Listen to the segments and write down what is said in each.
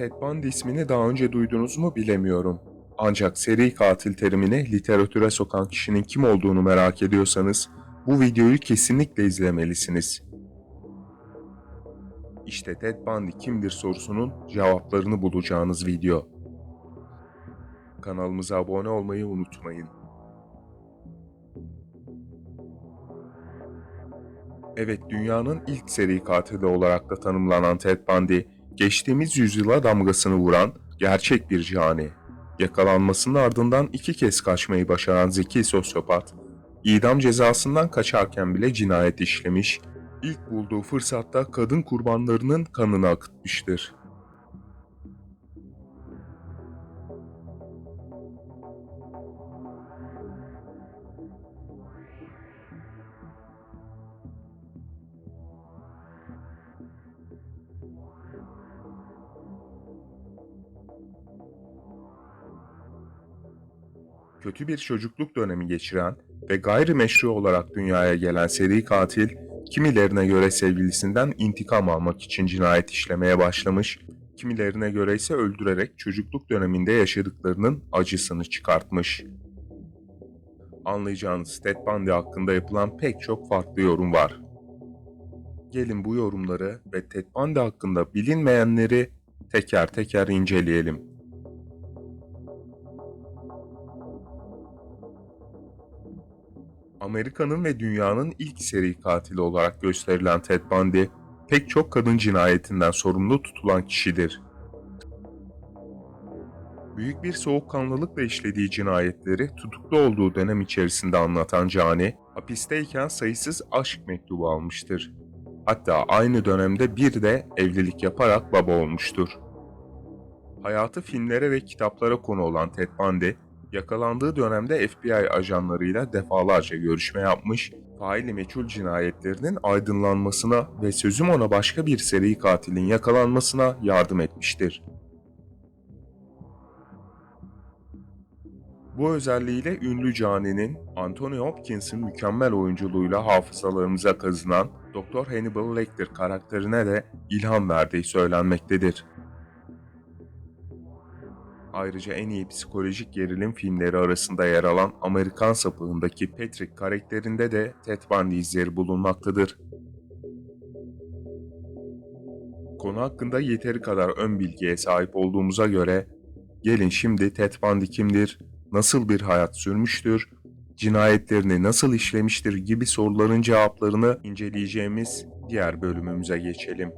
Ted Bundy ismini daha önce duydunuz mu bilemiyorum. Ancak seri katil terimini literatüre sokan kişinin kim olduğunu merak ediyorsanız bu videoyu kesinlikle izlemelisiniz. İşte Ted Bundy kimdir sorusunun cevaplarını bulacağınız video. Kanalımıza abone olmayı unutmayın. Evet, dünyanın ilk seri katili olarak da tanımlanan Ted Bundy, geçtiğimiz yüzyıla damgasını vuran gerçek bir cani. Yakalanmasının ardından iki kez kaçmayı başaran zeki sosyopat, idam cezasından kaçarken bile cinayet işlemiş, ilk bulduğu fırsatta kadın kurbanlarının kanını akıtmıştır. Kötü bir çocukluk dönemi geçiren ve gayrimeşru olarak dünyaya gelen seri katil, kimilerine göre sevgilisinden intikam almak için cinayet işlemeye başlamış, kimilerine göre ise öldürerek çocukluk döneminde yaşadıklarının acısını çıkartmış. Anlayacağınız Ted Bundy hakkında yapılan pek çok farklı yorum var. Gelin bu yorumları ve Ted Bundy hakkında bilinmeyenleri teker teker inceleyelim. Amerika'nın ve dünyanın ilk seri katili olarak gösterilen Ted Bundy, pek çok kadın cinayetinden sorumlu tutulan kişidir. Büyük bir soğukkanlılıkla işlediği cinayetleri tutuklu olduğu dönem içerisinde anlatan Cani, hapisteyken sayısız aşk mektubu almıştır. Hatta aynı dönemde bir de evlilik yaparak baba olmuştur. Hayatı filmlere ve kitaplara konu olan Ted Bundy, yakalandığı dönemde FBI ajanlarıyla defalarca görüşme yapmış, faili meçhul cinayetlerinin aydınlanmasına ve sözüm ona başka bir seri katilin yakalanmasına yardım etmiştir. Bu özelliğiyle ünlü caninin Anthony Hopkins'in mükemmel oyunculuğuyla hafızalarımıza kazınan Dr. Hannibal Lecter karakterine de ilham verdiği söylenmektedir. Ayrıca en iyi psikolojik gerilim filmleri arasında yer alan Amerikan Sapığı'ndaki Patrick karakterinde de Ted Bundy izleri bulunmaktadır. Konu hakkında yeteri kadar ön bilgiye sahip olduğumuza göre gelin şimdi Ted Bundy kimdir, nasıl bir hayat sürmüştür, cinayetlerini nasıl işlemiştir gibi soruların cevaplarını inceleyeceğimiz diğer bölümümüze geçelim.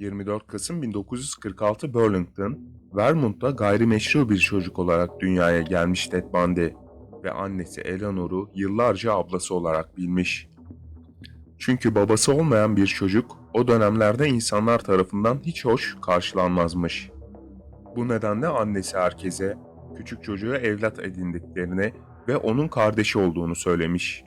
24 Kasım 1946 Burlington, Vermont'ta gayrimeşru bir çocuk olarak dünyaya gelmiş Ted Bundy ve annesi Eleanor'u yıllarca ablası olarak bilmiş. Çünkü babası olmayan bir çocuk o dönemlerde insanlar tarafından hiç hoş karşılanmazmış. Bu nedenle annesi herkese küçük çocuğu evlat edindiklerini ve onun kardeşi olduğunu söylemiş.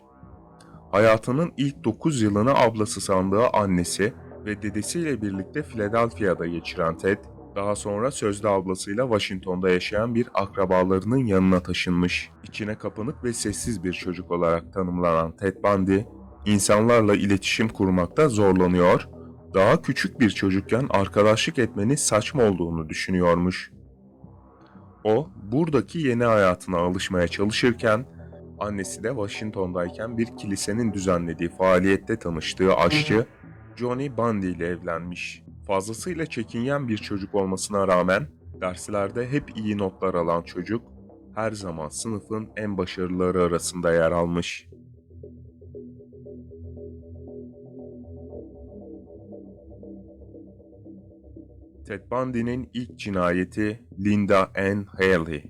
Hayatının ilk 9 yılını ablası sandığı annesi ve dedesiyle birlikte Philadelphia'da geçiren Ted, daha sonra sözde ablasıyla Washington'da yaşayan bir akrabalarının yanına taşınmış. İçine kapanık ve sessiz bir çocuk olarak tanımlanan Ted Bundy, insanlarla iletişim kurmakta zorlanıyor, daha küçük bir çocukken arkadaşlık etmenin saçma olduğunu düşünüyormuş. O, buradaki yeni hayatına alışmaya çalışırken, annesi de Washington'dayken bir kilisenin düzenlediği faaliyette tanıştığı aşçı, Johnny Bundy ile evlenmiş. Fazlasıyla çekingen bir çocuk olmasına rağmen derslerde hep iyi notlar alan çocuk her zaman sınıfın en başarılıları arasında yer almış. Ted Bundy'nin ilk cinayeti Linda Ann Haley.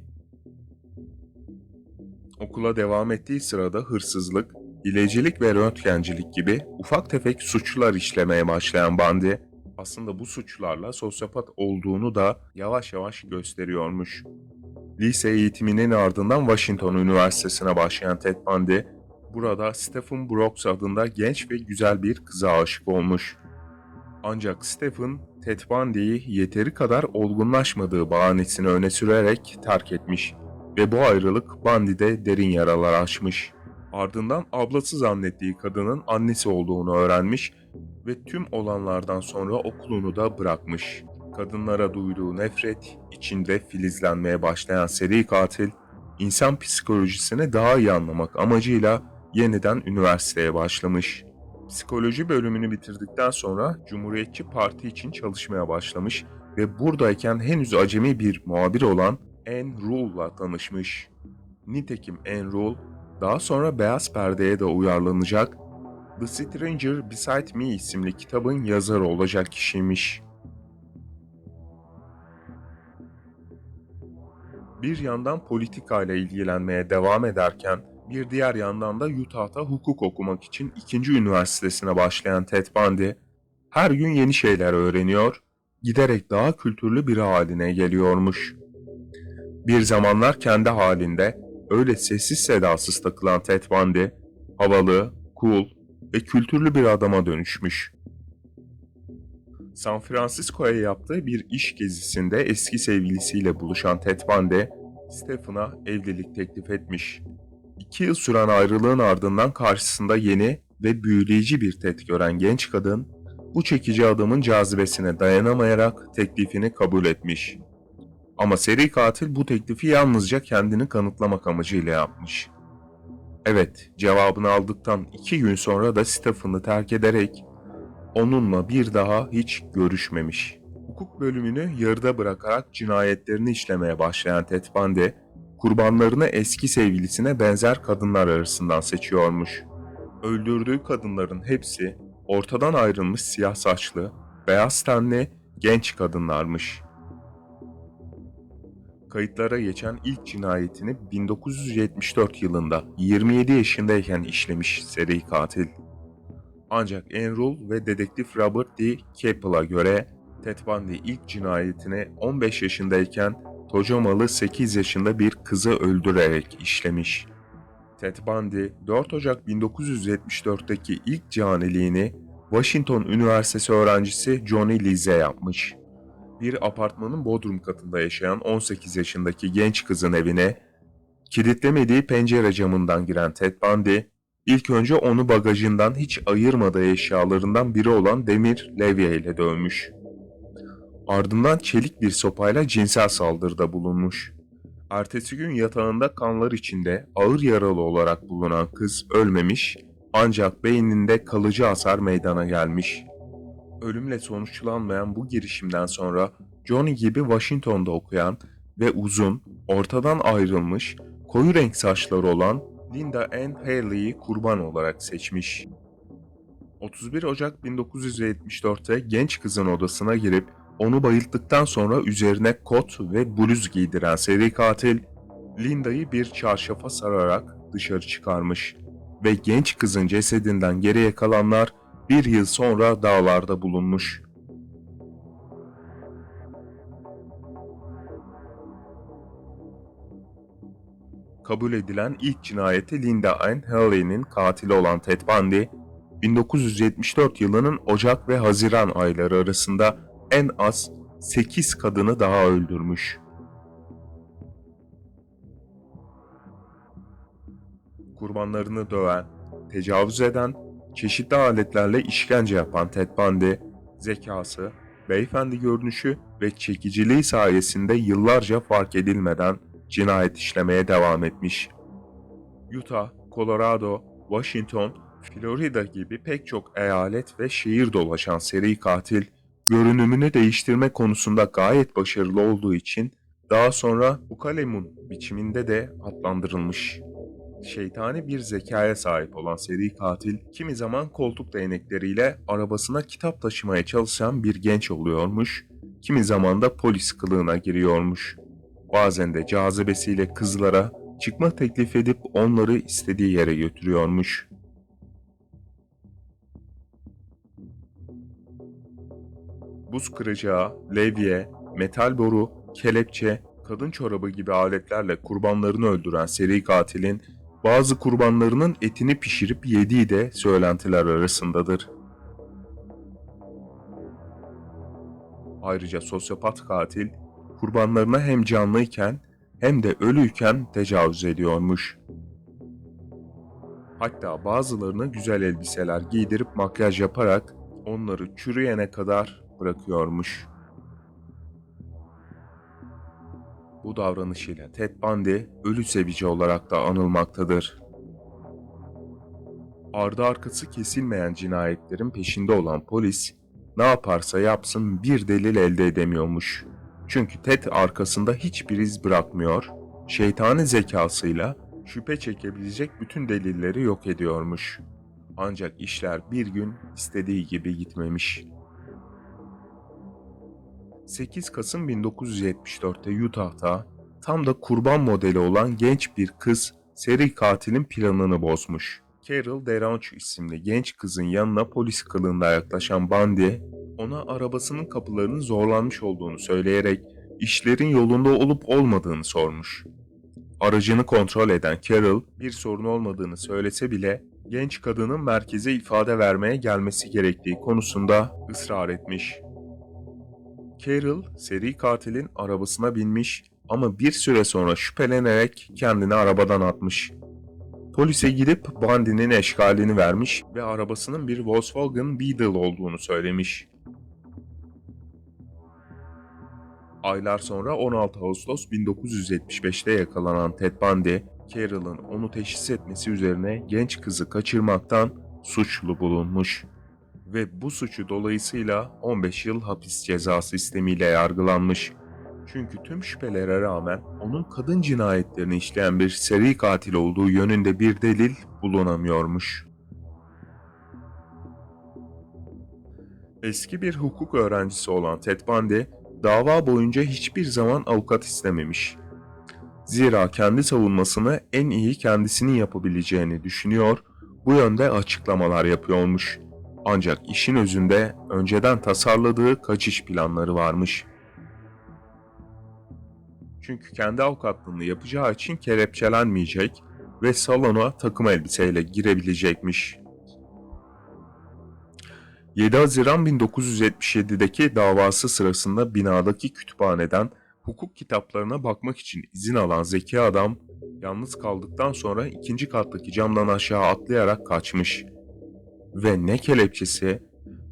Okula devam ettiği sırada hırsızlık, hilecilik ve röntgencilik gibi ufak tefek suçlar işlemeye başlayan Bundy, aslında bu suçlarla sosyopat olduğunu da yavaş yavaş gösteriyormuş. Lise eğitiminin ardından Washington Üniversitesi'ne başlayan Ted Bundy, burada Stephen Brooks adında genç ve güzel bir kıza aşık olmuş. Ancak Stephen, Ted Bundy'yi yeteri kadar olgunlaşmadığı bahanesini öne sürerek terk etmiş ve bu ayrılık Bundy'de derin yaralar açmış. Ardından ablası zannettiği kadının annesi olduğunu öğrenmiş ve tüm olanlardan sonra okulunu da bırakmış. Kadınlara duyduğu nefret içinde filizlenmeye başlayan seri katil, insan psikolojisini daha iyi anlamak amacıyla yeniden üniversiteye başlamış. Psikoloji bölümünü bitirdikten sonra Cumhuriyetçi Parti için çalışmaya başlamış ve buradayken henüz acemi bir muhabir olan Anne Rule'la tanışmış. Nitekim Rule daha sonra Beyaz Perde'ye de uyarlanacak The Stranger Beside Me isimli kitabın yazarı olacak kişiymiş. Bir yandan politikayla ilgilenmeye devam ederken bir diğer yandan da Utah'ta hukuk okumak için ikinci üniversitesine başlayan Ted Bundy her gün yeni şeyler öğreniyor, giderek daha kültürlü biri haline geliyormuş. Bir zamanlar kendi halinde öyle sessiz sedasız takılan Ted Bundy, havalı, cool ve kültürlü bir adama dönüşmüş. San Francisco'ya yaptığı bir iş gezisinde eski sevgilisiyle buluşan Ted Bundy, Stephen'a evlilik teklif etmiş. İki yıl süren ayrılığın ardından karşısında yeni ve büyüleyici bir Ted gören genç kadın, bu çekici adamın cazibesine dayanamayarak teklifini kabul etmiş. Ama seri katil bu teklifi yalnızca kendini kanıtlamak amacıyla yapmış. Evet, cevabını aldıktan iki gün sonra da Stephen'ı terk ederek onunla bir daha hiç görüşmemiş. Hukuk bölümünü yarıda bırakarak cinayetlerini işlemeye başlayan Ted Bundy, kurbanlarını eski sevgilisine benzer kadınlar arasından seçiyormuş. Öldürdüğü kadınların hepsi ortadan ayrılmış siyah saçlı, beyaz tenli genç kadınlarmış. Kayıtlara geçen ilk cinayetini 1974 yılında 27 yaşındayken işlemiş seri katil. Ancak Enroll ve dedektif Robert D. Capel'a göre Ted Bundy ilk cinayetini 15 yaşındayken Tojomalı 8 yaşında bir kızı öldürerek işlemiş. Ted Bundy 4 Ocak 1974'teki ilk caniliğini Washington Üniversitesi öğrencisi Johnny Lee'ze yapmış. Bir apartmanın bodrum katında yaşayan 18 yaşındaki genç kızın evine kilitlemediği pencere camından giren Ted Bundy, ilk önce onu bagajından hiç ayırmadığı eşyalarından biri olan demir levye ile dövmüş. Ardından çelik bir sopayla cinsel saldırıda bulunmuş. Ertesi gün yatağında kanlar içinde ağır yaralı olarak bulunan kız ölmemiş ancak beyninde kalıcı hasar meydana gelmiş. Ölümle sonuçlanmayan bu girişimden sonra Johnny gibi Washington'da okuyan ve uzun, ortadan ayrılmış, koyu renk saçları olan Linda Ann Haley'i kurban olarak seçmiş. 31 Ocak 1974'te genç kızın odasına girip onu bayılttıktan sonra üzerine kot ve bluz giydiren seri katil, Linda'yı bir çarşafa sararak dışarı çıkarmış ve genç kızın cesedinden geriye kalanlar bir yıl sonra dağlarda bulunmuş. Kabul edilen ilk cinayeti Linda Ann Haley'nin katili olan Ted Bundy, 1974 yılının Ocak ve Haziran ayları arasında en az 8 kadını daha öldürmüş. Kurbanlarını döven, tecavüz eden, çeşitli aletlerle işkence yapan Ted Bundy, zekası, beyefendi görünüşü ve çekiciliği sayesinde yıllarca fark edilmeden cinayet işlemeye devam etmiş. Utah, Colorado, Washington, Florida gibi pek çok eyalet ve şehir dolaşan seri katil, görünümünü değiştirme konusunda gayet başarılı olduğu için daha sonra ukalemun biçiminde de adlandırılmış. Şeytani bir zekaya sahip olan seri katil kimi zaman koltuk değnekleriyle arabasına kitap taşımaya çalışan bir genç oluyormuş, kimi zaman da polis kılığına giriyormuş. Bazen de cazibesiyle kızlara çıkma teklif edip onları istediği yere götürüyormuş. buz kıracağı, levye, metal boru, kelepçe, kadın çorabı gibi aletlerle kurbanlarını öldüren seri katilin bazı kurbanlarının etini pişirip yediği de söylentiler arasındadır. Ayrıca sosyopat katil kurbanlarına hem canlıyken hem de ölüyken tecavüz ediyormuş. Hatta bazılarına güzel elbiseler giydirip makyaj yaparak onları çürüyene kadar bırakıyormuş. Bu davranışıyla Ted Bundy ölü sevici olarak da anılmaktadır. Ardı arkası kesilmeyen cinayetlerin peşinde olan polis ne yaparsa yapsın bir delil elde edemiyormuş. Çünkü Ted arkasında hiçbir iz bırakmıyor, şeytani zekasıyla şüphe çekebilecek bütün delilleri yok ediyormuş. Ancak işler bir gün istediği gibi gitmemiş. 8 Kasım 1974'te Utah'ta tam da kurban modeli olan genç bir kız seri katilin planını bozmuş. Carol DeRange isimli genç kızın yanına polis kılığında yaklaşan Bundy, ona arabasının kapılarının zorlanmış olduğunu söyleyerek işlerin yolunda olup olmadığını sormuş. Aracını kontrol eden Carol bir sorun olmadığını söylese bile genç kadının merkeze ifade vermeye gelmesi gerektiği konusunda ısrar etmiş. Carol seri katilin arabasına binmiş ama bir süre sonra şüphelenerek kendini arabadan atmış. Polise gidip Bundy'nin eşkalini vermiş ve arabasının bir Volkswagen Beetle olduğunu söylemiş. Aylar sonra 16 Ağustos 1975'te yakalanan Ted Bundy, Carol'ın onu teşhis etmesi üzerine genç kızı kaçırmaktan suçlu bulunmuş ve bu suçu dolayısıyla 15 yıl hapis cezası istemiyle yargılanmış. Çünkü tüm şüphelere rağmen onun kadın cinayetlerini işleyen bir seri katil olduğu yönünde bir delil bulunamıyormuş. Eski bir hukuk öğrencisi olan Ted Bundy, dava boyunca hiçbir zaman avukat istememiş. Zira kendi savunmasını en iyi kendisinin yapabileceğini düşünüyor, bu yönde açıklamalar yapıyormuş. Ancak işin özünde önceden tasarladığı kaçış planları varmış. Çünkü kendi avukatlığını yapacağı için kelepçelenmeyecek ve salona takım elbiseyle girebilecekmiş. 7 Haziran 1977'deki davası sırasında binadaki kütüphaneden hukuk kitaplarına bakmak için izin alan zeki adam, yalnız kaldıktan sonra ikinci kattaki camdan aşağı atlayarak kaçmış. Ve ne kelepçesi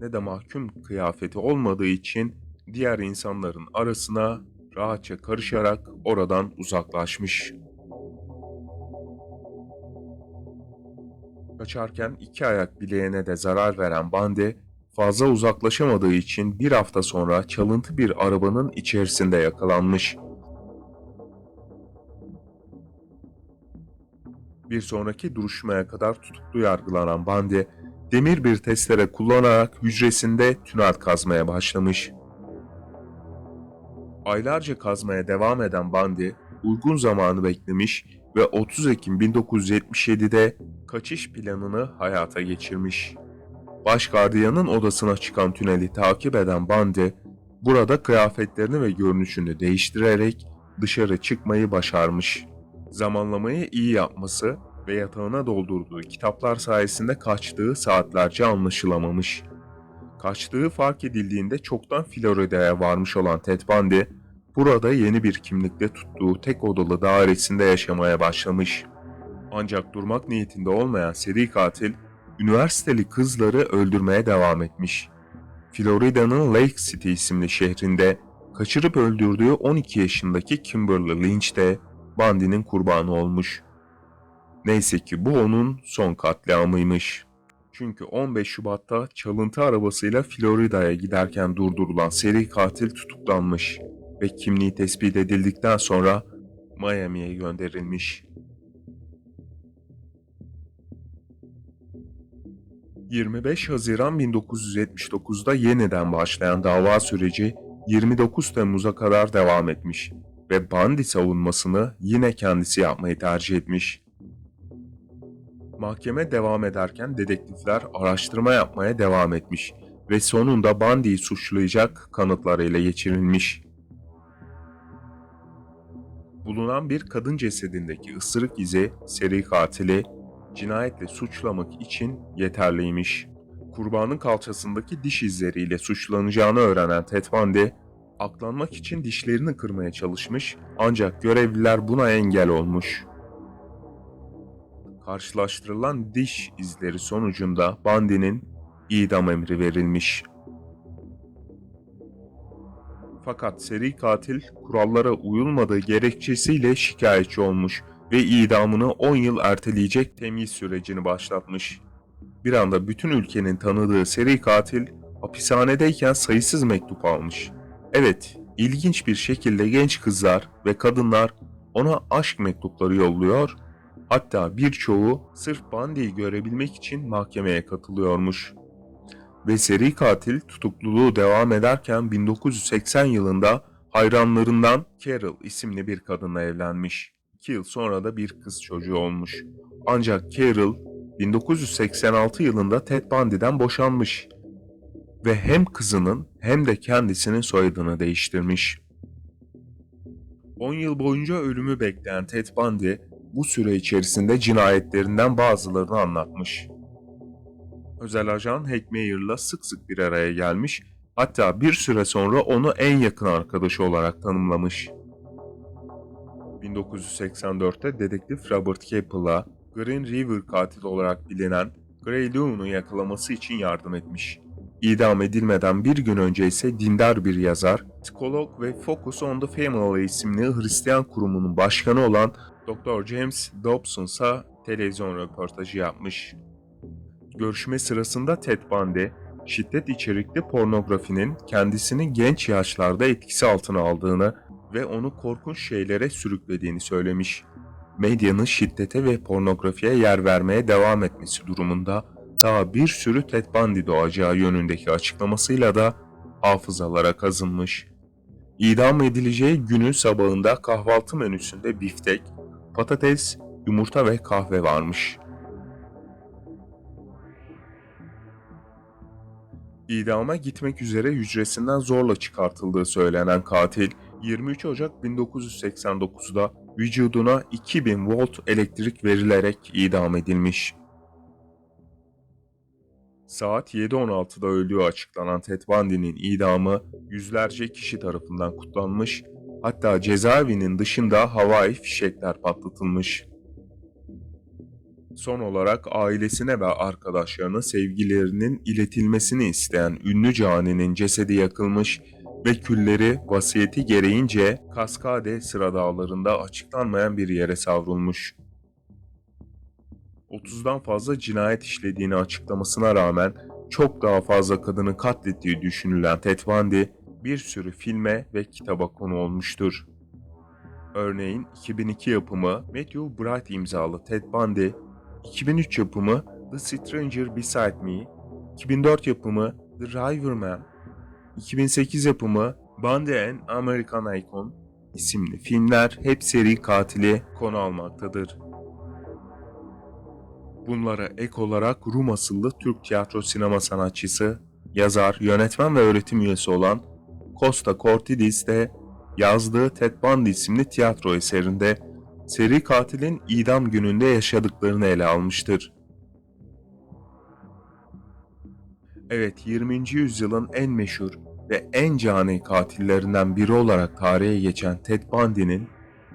ne de mahkum kıyafeti olmadığı için diğer insanların arasına rahatça karışarak oradan uzaklaşmış. Kaçarken iki ayak bileğine de zarar veren Bande fazla uzaklaşamadığı için bir hafta sonra çalıntı bir arabanın içerisinde yakalanmış. Bir sonraki duruşmaya kadar tutuklu yargılanan Bandi, demir bir testere kullanarak hücresinde tünel kazmaya başlamış. Aylarca kazmaya devam eden Bandi, uygun zamanı beklemiş ve 30 Ekim 1977'de kaçış planını hayata geçirmiş. Başgardiyanın odasına çıkan tüneli takip eden Bandi, burada kıyafetlerini ve görünüşünü değiştirerek dışarı çıkmayı başarmış. Zamanlamayı iyi yapması ve yatağına doldurduğu kitaplar sayesinde kaçtığı saatlerce anlaşılamamış. Kaçtığı fark edildiğinde çoktan Florida'ya varmış olan Ted Bundy, burada yeni bir kimlikle tuttuğu tek odalı dairesinde yaşamaya başlamış. Ancak durmak niyetinde olmayan seri katil, üniversiteli kızları öldürmeye devam etmiş. Florida'nın Lake City isimli şehrinde kaçırıp öldürdüğü 12 yaşındaki Kimberly Lynch de Bundy'nin kurbanı olmuş. Neyse ki bu onun son katliamıymış. Çünkü 15 Şubat'ta çalıntı arabasıyla Florida'ya giderken durdurulan seri katil tutuklanmış ve kimliği tespit edildikten sonra Miami'ye gönderilmiş. 25 Haziran 1979'da yeniden başlayan dava süreci 29 Temmuz'a kadar devam etmiş ve Bundy savunmasını yine kendisi yapmayı tercih etmiş. Mahkeme devam ederken dedektifler araştırma yapmaya devam etmiş ve sonunda Bundy'yi suçlayacak kanıtlar ele geçirilmiş. Bulunan bir kadın cesedindeki ısırık izi seri katili cinayetle suçlamak için yeterliymiş. Kurbanın kalçasındaki diş izleriyle suçlanacağını öğrenen Ted Bundy, aklanmak için dişlerini kırmaya çalışmış ancak görevliler buna engel olmuş. Karşılaştırılan diş izleri sonucunda Bundy'nin idam emri verilmiş. Fakat seri katil kurallara uyulmadığı gerekçesiyle şikayetçi olmuş ve idamını 10 yıl erteleyecek temyiz sürecini başlatmış. Bir anda bütün ülkenin tanıdığı seri katil hapishanedeyken sayısız mektup almış. Evet, ilginç bir şekilde genç kızlar ve kadınlar ona aşk mektupları yolluyor, hatta birçoğu sırf Bundy'yi görebilmek için mahkemeye katılıyormuş. Ve seri katil tutukluluğu devam ederken 1980 yılında hayranlarından Carol isimli bir kadınla evlenmiş. 2 yıl sonra da bir kız çocuğu olmuş. Ancak Carol 1986 yılında Ted Bundy'den boşanmış ve hem kızının hem de kendisinin soyadını değiştirmiş. 10 yıl boyunca ölümü bekleyen Ted Bundy bu süre içerisinde cinayetlerinden bazılarını anlatmış. Özel ajan Hank Mayer'la sık sık bir araya gelmiş, hatta bir süre sonra onu en yakın arkadaşı olarak tanımlamış. 1984'te dedektif Robert Keppel'a Green River katil olarak bilinen Gray Loon'u yakalaması için yardım etmiş. İdam edilmeden bir gün önce ise dindar bir yazar, psikolog ve Focus on the Family isimli Hristiyan kurumunun başkanı olan Dr. James Dobson televizyon röportajı yapmış. Görüşme sırasında Ted Bundy, şiddet içerikli pornografinin kendisini genç yaşlarda etkisi altına aldığını ve onu korkunç şeylere sürüklediğini söylemiş. Medyanın şiddete ve pornografiye yer vermeye devam etmesi durumunda daha bir sürü Ted Bundy doğacağı yönündeki açıklamasıyla da hafızalara kazınmış. İdam edileceği günün sabahında kahvaltı menüsünde biftek, patates, yumurta ve kahve varmış. İdama gitmek üzere hücresinden zorla çıkartıldığı söylenen katil 23 Ocak 1989'da vücuduna 2000 volt elektrik verilerek idam edilmiş. Saat 7.16'da öldüğü açıklanan Ted Bundy'nin idamı yüzlerce kişi tarafından kutlanmış, hatta cezaevinin dışında havai fişekler patlatılmış. Son olarak ailesine ve arkadaşlarına sevgilerinin iletilmesini isteyen ünlü caninin cesedi yakılmış ve külleri vasiyeti gereğince Kaskade sıra dağlarında açıklanmayan bir yere savrulmuş. 30'dan fazla cinayet işlediğini açıklamasına rağmen çok daha fazla kadını katlettiği düşünülen Ted Bundy bir sürü filme ve kitaba konu olmuştur. Örneğin 2002 yapımı Matthew Bright imzalı Ted Bundy, 2003 yapımı The Stranger Beside Me, 2004 yapımı The Riverman, 2008 yapımı Bundy and American Icon isimli filmler hep seri katili konu almaktadır. Bunlara ek olarak Rum asıllı Türk tiyatro sinema sanatçısı, yazar, yönetmen ve öğretim üyesi olan Costa Cortidis de yazdığı Ted Bundy isimli tiyatro eserinde seri katilin idam gününde yaşadıklarını ele almıştır. Evet 20. yüzyılın en meşhur ve en cani katillerinden biri olarak tarihe geçen Ted Bundy'nin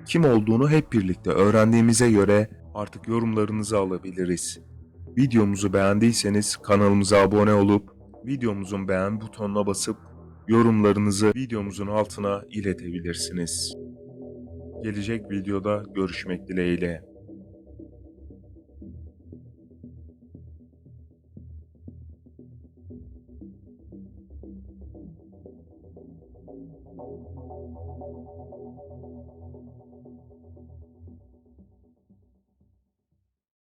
kim olduğunu hep birlikte öğrendiğimize göre artık yorumlarınızı alabiliriz. Videomuzu beğendiyseniz kanalımıza abone olup videomuzun beğen butonuna basıp yorumlarınızı videomuzun altına iletebilirsiniz. Gelecek videoda görüşmek dileğiyle.